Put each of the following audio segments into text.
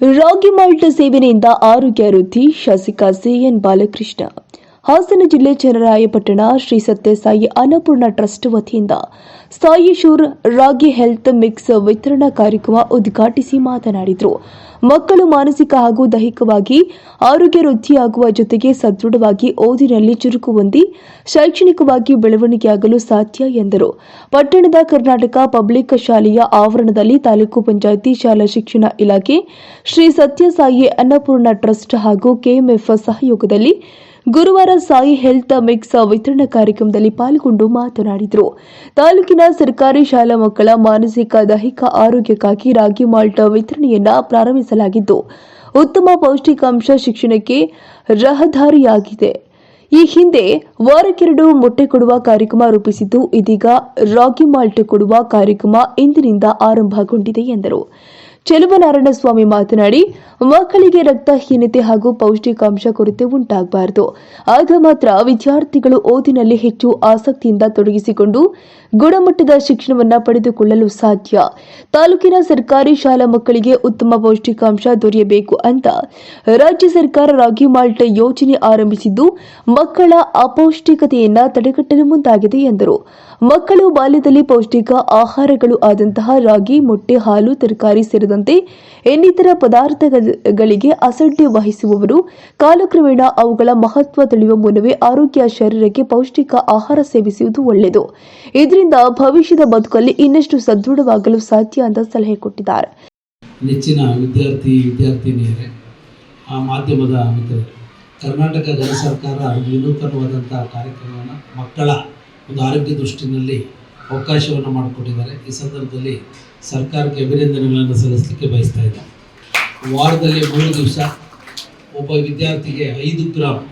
ರಾಗಿ malt ಸೇವನೆಯಿಂದ ಆರೋಗ್ಯ ವೃದ್ಧಿ ಶಾಸಕ ಸಿಎನ್ ಬಾಲಕೃಷ್ಣ. ಹಾಸನ ಜಿಲ್ಲೆ ಚನ್ನರಾಯಪಟ್ಟಣ ಶ್ರೀ ಸತ್ಯಸಾಯಿ ಅನ್ನಪೂರ್ಣ ಟ್ರಸ್ಟ್ ವತಿಯಿಂದ Sai sure ragi health mix ವಿತರಣಾ ಕಾರ್ಯಕ್ರಮ ಉದ್ಘಾಟಿಸಿ ಮಾತನಾಡಿದರು. ಮಕ್ಕಳು ಮಾನಸಿಕ ಹಾಗೂ ದೈಹಿಕವಾಗಿ ಆರೋಗ್ಯ ವೃದ್ಧಿಯಾಗುವ ಜೊತೆಗೆ ಸದೃಢವಾಗಿ ಓದಿನಲ್ಲಿ ಚುರುಕು ಹೊಂದಿ ಶೈಕ್ಷಣಿಕವಾಗಿ ಬೆಳವಣಿಗೆಯಾಗಲು ಸಾಧ್ಯ ಎಂದರು. ಪಟ್ಟಣದ ಕರ್ನಾಟಕ ಪಬ್ಲಿಕ್ ಶಾಲೆಯ ಆವರಣದಲ್ಲಿ ತಾಲೂಕು ಪಂಚಾಯಿತಿ ಶಾಲಾ ಶಿಕ್ಷಣ ಇಲಾಖೆ ಶ್ರೀ ಸತ್ಯಸಾಯಿ ಅನ್ನಪೂರ್ಣ ಟ್ರಸ್ಟ್ ಹಾಗೂ ಕೆಎಂಎಫ್ ಸಹಯೋಗದಲ್ಲಿ ಗುರುವಾರ ಸಾಯಿ ಹೆಲ್ತ್ ಮಿಕ್ಸ್ ವಿತರಣಾ ಕಾರ್ಯಕ್ರಮದಲ್ಲಿ ಪಾಲ್ಗೊಂಡು ಮಾತನಾಡಿದರು. ತಾಲೂಕಿನ ಸರ್ಕಾರಿ ಶಾಲಾ ಮಕ್ಕಳ ಮಾನಸಿಕ, ದೈಹಿಕ ಆರೋಗ್ಯಕ್ಕಾಗಿ ರಾಗಿ ಮಾಲ್ಟ್ ವಿತರಣೆಯನ್ನ ಪ್ರಾರಂಭಿಸಲಾಗಿದ್ದು, ಉತ್ತಮ ಪೌಷ್ಟಿಕಾಂಶ ಶಿಕ್ಷಣಕ್ಕೆ ರಹದಾರಿಯಾಗಿದೆ. ಈ ಹಿಂದೆ ವಾರಕ್ಕೆರಡು ಮೊಟ್ಟೆ ಕೊಡುವ ಕಾರ್ಯಕ್ರಮ ರೂಪಿಸಿದ್ದು, ಇದೀಗ ರಾಗಿ ಮಾಲ್ಟ್ ಕೊಡುವ ಕಾರ್ಯಕ್ರಮ ಇಂದಿನಿಂದ ಆರಂಭಗೊಂಡಿದೆ ಎಂದರು. ಚೆಲುವನಾರಾಯಣಸ್ವಾಮಿ ಮಾತನಾಡಿ, ಮಕ್ಕಳಿಗೆ ರಕ್ತಹೀನತೆ ಹಾಗೂ ಪೌಷ್ಟಿಕಾಂಶ ಕೊರತೆ ಉಂಟಾಗಬಾರದು. ಆಗ ಮಾತ್ರ ವಿದ್ಯಾರ್ಥಿಗಳು ಓದಿನಲ್ಲಿ ಹೆಚ್ಚು ಆಸಕ್ತಿಯಿಂದ ತೊಡಗಿಸಿಕೊಂಡು ಗುಣಮಟ್ಟದ ಶಿಕ್ಷಣವನ್ನು ಪಡೆದುಕೊಳ್ಳಲು ಸಾಧ್ಯ. ತಾಲೂಕಿನ ಸರ್ಕಾರಿ ಶಾಲಾ ಮಕ್ಕಳಿಗೆ ಉತ್ತಮ ಪೌಷ್ಟಿಕಾಂಶ ದೊರೆಯಬೇಕು ಅಂತ ರಾಜ್ಯ ಸರ್ಕಾರ ರಾಗಿ ಮಾಲ್ಟ್ ಯೋಜನೆ ಆರಂಭಿಸಿದ್ದು, ಮಕ್ಕಳ ಅಪೌಷ್ಟಿಕತೆಯನ್ನು ತಡೆಗಟ್ಟಲು ಮುಂದಾಗಿದೆ ಎಂದರು. ಮಕ್ಕಳು ಬಾಲ್ಯದಲ್ಲಿ ಪೌಷ್ಟಿಕ ಆಹಾರಗಳು ಆದಂತಹ ರಾಗಿ, ಮೊಟ್ಟೆ, ಹಾಲು, ತರಕಾರಿ ಸೇರಿದಂತೆ ಇನ್ನಿತರ ಪದಾರ್ಥಗಳಿಗೆ ಅಸಡ್ಡೆ ವಹಿಸುವವರು. ಕಾಲಕ್ರಮೇಣ ಅವುಗಳ ಮಹತ್ವ ತಿಳಿಯುವ ಮೂಲವೇ ಆರೋಗ್ಯ, ಶರೀರಕ್ಕೆ ಪೌಷ್ಟಿಕ ಆಹಾರ ಸೇವಿಸುವುದು ಒಳ್ಳೆಯದು. ಇದರಿಂದ ಭವಿಷ್ಯದ ಬದುಕಲ್ಲಿ ಇನ್ನಷ್ಟು ಸದೃಢವಾಗಲು ಸಾಧ್ಯ ಅಂತ ಸಲಹೆ ಕೊಟ್ಟಿದ್ದಾರೆ. ನೆಚ್ಚಿನ ವಿದ್ಯಾರ್ಥಿ, ವಿದ್ಯಾರ್ಥಿನಿಯರೇ, ಆ ಮಾಧ್ಯಮದ ಕರ್ನಾಟಕ ಸರ್ಕಾರ ವಿನೂತನವಾದಂತಹ ಕಾರ್ಯಕ್ರಮವನ್ನು ಮಕ್ಕಳ ಒಂದು ಆರೋಗ್ಯ ದೃಷ್ಟಿನಲ್ಲಿ ಅವಕಾಶವನ್ನು ಮಾಡಿಕೊಟ್ಟಿದ್ದಾರೆ. ಈ ಸಂದರ್ಭದಲ್ಲಿ ಸರ್ಕಾರಕ್ಕೆ ಅಭಿನಂದನೆಗಳನ್ನು ಸಲ್ಲಿಸಲಿಕ್ಕೆ ಬಯಸ್ತಾ ಇದ್ದಾರೆ ವಾರದಲ್ಲಿ ಮೂರು ದಿವಸ ಒಬ್ಬ ವಿದ್ಯಾರ್ಥಿಗೆ ಐದು ಗ್ರಾಮ್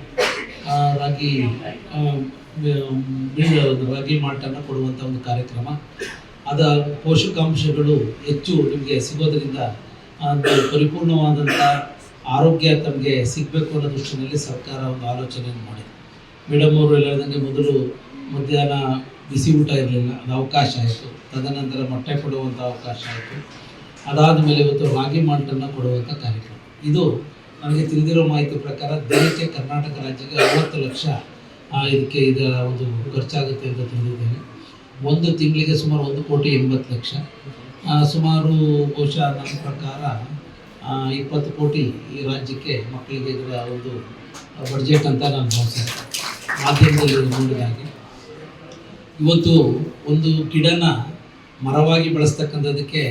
ರಾಗಿ ರಾಗಿ ಮಾಲ್ಟನ್ನು ಕೊಡುವಂಥ ಒಂದು ಕಾರ್ಯಕ್ರಮ. ಅದ ಪೋಷಕಾಂಶಗಳು ಹೆಚ್ಚು ನಿಮಗೆ ಸಿಗೋದರಿಂದ ಪರಿಪೂರ್ಣವಾದಂಥ ಆರೋಗ್ಯ ತಮಗೆ ಸಿಗಬೇಕು ಅನ್ನೋ ದೃಷ್ಟಿನಲ್ಲಿ ಸರ್ಕಾರ ಒಂದು ಆಲೋಚನೆಯನ್ನು ಮಾಡಿದೆ. ಮೇಡಮ್ ಅವರು ಹೇಳಿದಂಗೆ ಮೊದಲು ಮಧ್ಯಾಹ್ನ ಬಿಸಿ ಊಟ ಇರಲಿಲ್ಲ, ಅದು ಅವಕಾಶ ಆಯಿತು. ತದನಂತರ ಮೊಟ್ಟೆ ಕೊಡುವಂಥ ಅವಕಾಶ ಆಯಿತು. ಅದಾದ ಮೇಲೆ ಇವತ್ತು ರಾಗಿ ಮಾಲ್ಟನ್ನು ಕೊಡುವಂಥ ಕಾರ್ಯಕ್ರಮ. ಇದು ನನಗೆ ತಿಳಿದಿರೋ ಮಾಹಿತಿ ಪ್ರಕಾರ ದಿನಕ್ಕೆ ಕರ್ನಾಟಕ ರಾಜ್ಯಕ್ಕೆ ಅರವತ್ತು ಲಕ್ಷ ಇದಕ್ಕೆ ಇದರ ಒಂದು ಖರ್ಚಾಗುತ್ತೆ ಅಂತ ತಿಳಿದಿದ್ದೇನೆ. ಒಂದು ತಿಂಗಳಿಗೆ ಸುಮಾರು ಒಂದು ಕೋಟಿ ಎಂಬತ್ತು ಲಕ್ಷ. ಸುಮಾರು ಬಹುಶಃ ನನ್ನ ಪ್ರಕಾರ ಇಪ್ಪತ್ತು ಕೋಟಿ ಈ ರಾಜ್ಯಕ್ಕೆ ಮಕ್ಕಳಿಗೆ ಇದರ ಒಂದು ಬಡ್ಜೆಟ್ ಅಂತ ನಾನು ಭಾವಿಸ್ತೇನೆ ಮಾಧ್ಯಮದಲ್ಲಿ ನೋಡಿದಾಗೆ ಇವತ್ತು ಒಂದು ಗಿಡನ ಮರವಾಗಿ ಬೆಳೆಸ್ತಕ್ಕಂಥದ್ದಕ್ಕೆ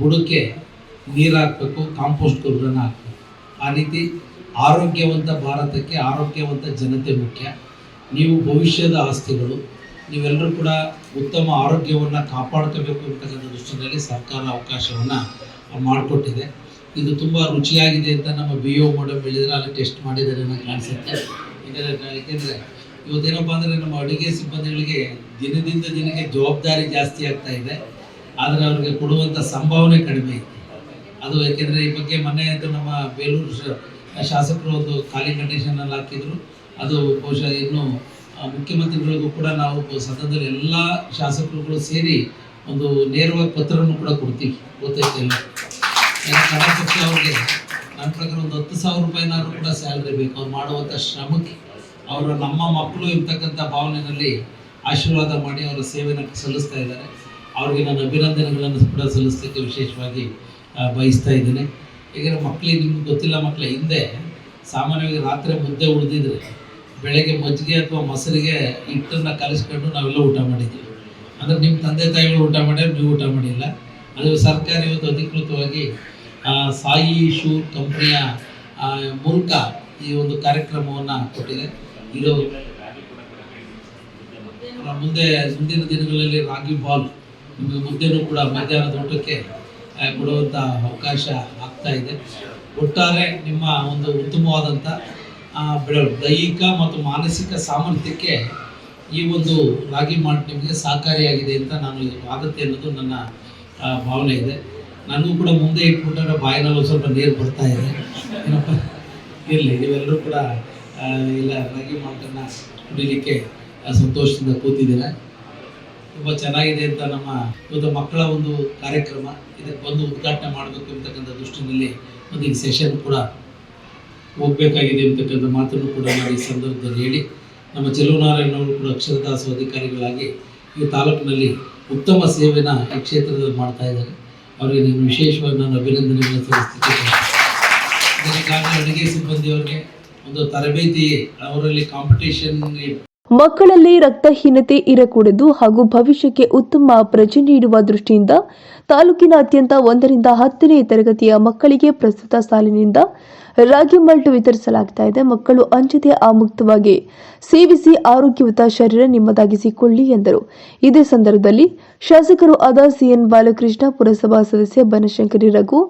ಬುಡಕ್ಕೆ ನೀರು ಹಾಕಬೇಕು, ಕಾಂಪೋಸ್ಟ್ ಗೊಬ್ಬರನ ಹಾಕಬೇಕು. ಆ ರೀತಿ ಆರೋಗ್ಯವಂತ ಭಾರತಕ್ಕೆ ಆರೋಗ್ಯವಂತ ಜನತೆ ಮುಖ್ಯ. ನೀವು ಭವಿಷ್ಯದ ಆಸ್ತಿಗಳು, ನೀವೆಲ್ಲರೂ ಕೂಡ ಉತ್ತಮ ಆರೋಗ್ಯವನ್ನು ಕಾಪಾಡ್ಕೋಬೇಕು ಅಂತಕ್ಕಂಥ ದೃಷ್ಟಿಯಲ್ಲಿ ಸರ್ಕಾರ ಅವಕಾಶವನ್ನು ಮಾಡಿಕೊಟ್ಟಿದೆ. ಇದು ತುಂಬ ರುಚಿಯಾಗಿದೆ ಅಂತ ನಮ್ಮ ಬಿ ಓ ಮೇಡಮ್ ಹೇಳಿದರೆ, ಅಲ್ಲಿ ಟೆಸ್ಟ್ ಮಾಡಿದ್ದಾರೆ ಅನ್ನೋ ಕಾಣಿಸುತ್ತೆ. ಯಾಕಂದರೆ ಏಕೆಂದರೆ ಇವತ್ತೇನಪ್ಪ ಅಂದರೆ ನಮ್ಮ ಅಡುಗೆ ಸಿಬ್ಬಂದಿಗಳಿಗೆ ದಿನದಿಂದ ದಿನಕ್ಕೆ ಜವಾಬ್ದಾರಿ ಜಾಸ್ತಿ ಆಗ್ತಾ ಇದೆ. ಆದರೆ ಅವ್ರಿಗೆ ಕೊಡುವಂಥ ಸಂಭಾವನೆ ಕಡಿಮೆ ಅದು ಯಾಕೆಂದರೆ ಈ ಬಗ್ಗೆ ಮೊನ್ನೆ ಅಂತ ನಮ್ಮ ಬೇಲೂರು ಶಾಸಕರು ಒಂದು ಖಾಲಿ ಕಂಡೀಷನಲ್ಲಿ ಹಾಕಿದ್ರು. ಅದು ಬಹುಶಃ ಇನ್ನು ಮುಖ್ಯಮಂತ್ರಿಗಳಿಗೂ ಕೂಡ ನಾವು ಸದನದಲ್ಲಿ ಎಲ್ಲ ಶಾಸಕರುಗಳು ಸೇರಿ ಒಂದು ನೇರವಾಗಿ ಪತ್ರವನ್ನು ಕೂಡ ಕೊಡ್ತೀವಿ. ಗೊತ್ತೈತೆ ಇಲ್ಲ? ಅವ್ರಿಗೆ ನನ್ನ ಪ್ರಕಾರ ಒಂದು ಹತ್ತು ಸಾವಿರ ರೂಪಾಯಿನಾದ್ರೂ ಕೂಡ ಸ್ಯಾಲ್ರಿ ಬೇಕು. ಅವ್ರು ಮಾಡುವಂಥ ಶ್ರಮಕ್ಕೆ ಅವರು ನಮ್ಮ ಮಕ್ಕಳು ಇರ್ತಕ್ಕಂಥ ಭಾವನೆಯಲ್ಲಿ ಆಶೀರ್ವಾದ ಮಾಡಿ ಅವರ ಸೇವೆಯನ್ನು ಸಲ್ಲಿಸ್ತಾ ಇದ್ದಾರೆ. ಅವ್ರಿಗೆ ನಾನು ಅಭಿನಂದನೆಗಳನ್ನು ಕೂಡ ಸಲ್ಲಿಸಲಿಕ್ಕೆ ವಿಶೇಷವಾಗಿ ಬಯಸ್ತಾ ಇದ್ದೇನೆ. ಈಗ ಮಕ್ಕಳಿಗೆ ನಿಮ್ಗೆ ಗೊತ್ತಿಲ್ಲ ಮಕ್ಕಳ ಹಿಂದೆ ಸಾಮಾನ್ಯವಾಗಿ ರಾತ್ರಿ ಮುದ್ದೆ ಉಳಿದಿದ್ರೆ, ಬೆಳಗ್ಗೆ ಮಜ್ಜಿಗೆ ಅಥವಾ ಮೊಸರಿಗೆ ಹಿಟ್ಟನ್ನು ಕಲಿಸ್ಕೊಂಡು ನಾವೆಲ್ಲ ಊಟ ಮಾಡಿದ್ದೀವಿ ಅಂದರೆ ನಿಮ್ಮ ತಂದೆ ತಾಯಿಗಳು ಊಟ ಮಾಡ್ಯಾರ, ನೀವು ಊಟ ಮಾಡಿಲ್ಲ. ಅದು ಸರ್ಕಾರ ಇವತ್ತು ಅಧಿಕೃತವಾಗಿ ಸಾಯಿ ಶೂ ಕಂಪ್ನಿಯ ಮೂಲಕ ಈ ಒಂದು ಕಾರ್ಯಕ್ರಮವನ್ನು ಕೊಟ್ಟಿದೆ. ಇದು ಮುಂದೆ ಮುಂದಿನ ದಿನಗಳಲ್ಲಿ ರಾಗಿ ಬಾಲ್, ನಿಮಗೆ ಮುಂದೆನೂ ಕೂಡ ಮಧ್ಯಾಹ್ನದ ಊಟಕ್ಕೆ ಕೊಡುವಂಥ ಅವಕಾಶ ಆಗ್ತಾ ಇದೆ. ಒಟ್ಟಾರೆ ನಿಮ್ಮ ಒಂದು ಉತ್ತಮವಾದಂಥ ದೈಹಿಕ ಮತ್ತು ಮಾನಸಿಕ ಸಾಮರ್ಥ್ಯಕ್ಕೆ ಈ ಒಂದು ರಾಗಿ ಮಾಲ್ಟ್ ನಿಮಗೆ ಸಹಕಾರಿಯಾಗಿದೆ ಅಂತ ನಾನು ಆಗುತ್ತೆ ಅನ್ನೋದು ನನ್ನ ಭಾವನೆ ಇದೆ. ನನಗೂ ಕೂಡ ಮುಂದೆ ಇಟ್ಬಿಟ್ಟಾಗ ಬಾಯಿನಲ್ಲಿ ಸ್ವಲ್ಪ ನೀರು ಬರ್ತಾ ಇದೆ. ಏನಪ್ಪ? ಇರಲಿ ನೀವೆಲ್ಲರೂ ಕೂಡ ಇಲ್ಲ ರಾಗಿ ಮಾಲ್ಟನ್ನು ಕುಡಿಲಿಕ್ಕೆ ಸಂತೋಷದಿಂದ ಕೂತಿದ್ದೀರಾ ತುಂಬ ಚೆನ್ನಾಗಿದೆ ಅಂತ ನಮ್ಮ ಇವತ್ತು ಮಕ್ಕಳ ಒಂದು ಕಾರ್ಯಕ್ರಮ. ಇದಕ್ಕೆ ಬಂದು ಉದ್ಘಾಟನೆ ಮಾಡಬೇಕು ಅಂತಕ್ಕಂಥ ದೃಷ್ಟಿನಲ್ಲಿ ಒಂದು ಈ ಸೆಷನ್ ಕೂಡ ಹೋಗಬೇಕಾಗಿದೆ ಅಂತಕ್ಕಂಥ ಮಾತನ್ನು ಕೂಡ ನಾವು ಈ ಸಂದರ್ಭದಲ್ಲಿ ಹೇಳಿ. ನಮ್ಮ ಚೆಲುವನಾರಾಯಣವರು ಕೂಡ ಅಕ್ಷರದಾಸ ಅಧಿಕಾರಿಗಳಾಗಿ ಈ ತಾಲೂಕಿನಲ್ಲಿ ಉತ್ತಮ ಸೇವೆನ ಈ ಕ್ಷೇತ್ರದಲ್ಲಿ ಮಾಡ್ತಾ ಇದ್ದಾರೆ. ಅವರಿಗೆ ನಾನು ವಿಶೇಷವಾಗಿ ನಾನು ಅಭಿನಂದನೆಗಳನ್ನು ಸಲ್ಲಿಸ್ತಿದ್ದೇನೆ ಅಡುಗೆ ಸಿಬ್ಬಂದಿಯವರಿಗೆ ಒಂದು ತರಬೇತಿ ಅವರಲ್ಲಿ ಕಾಂಪಿಟೇಷನ್ ಮಕ್ಕಳಲ್ಲಿ ರಕ್ತಹೀನತೆ ಇರಕೂಡದು ಹಾಗೂ ಭವಿಷ್ಯಕ್ಕೆ ಉತ್ತಮ ಪ್ರಜೆ ನೀಡುವ ದೃಷ್ಟಿಯಿಂದ ತಾಲೂಕಿನಾದ್ಯಂತ ಒಂದರಿಂದ ಹತ್ತನೇ ತರಗತಿಯ ಮಕ್ಕಳಿಗೆ ಪ್ರಸ್ತುತ ಸಾಲಿನಿಂದ ರಾಗಿ ಮಲ್ಟ್ ವಿತರಿಸಲಾಗ್ತಾ ಇದೆ. ಮಕ್ಕಳು ಅಂಜದೆ ಆಮುಕ್ತವಾಗಿ ಸೇವಿಸಿ ಆರೋಗ್ಯಯುತ ಶರೀರ ನಿಮ್ಮದಾಗಿಸಿಕೊಳ್ಳಿ ಎಂದರು. ಇದೇ ಸಂದರ್ಭದಲ್ಲಿ ಶಾಸಕರು ಆದ ಸಿಎನ್ ಬಾಲಕೃಷ್ಣ ಪುರಸಭಾ ಸದಸ್ಯ ಬನಶಂಕರಿ ರಘು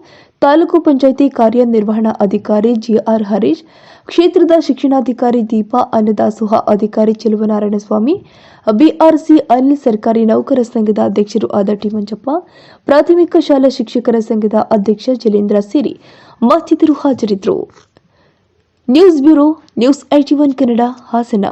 ತಾಲೂಕು ಪಂಚಾಯಿತಿ ಕಾರ್ಯನಿರ್ವಹಣಾ ಅಧಿಕಾರಿ ಜಿಆರ್ ಹರೀಶ್, ಕ್ಷೇತ್ರದ ಶಿಕ್ಷಣಾಧಿಕಾರಿ ದೀಪಾ ಅನ್ನದಾಸೋಹ, ಅಧಿಕಾರಿ ಚೆಲುವನಾರಾಯಣಸ್ವಾಮಿ, ಬಿಆರ್ಸಿ ಅನಿಲ್ ಸರ್ಕಾರಿ ನೌಕರ ಸಂಘದ ಅಧ್ಯಕ್ಷರು ಆದ ಟಿಮಂಜಪ್ಪ, ಪ್ರಾಥಮಿಕ ಶಾಲಾ ಶಿಕ್ಷಕರ ಸಂಘದ ಅಧ್ಯಕ್ಷ ಜಲೇಂದ್ರ ಸೇರಿ ಮತ್ತಿತರರು ಹಾಜರಿದ್ದರು. News bureau, news IT one Kannada Hassan.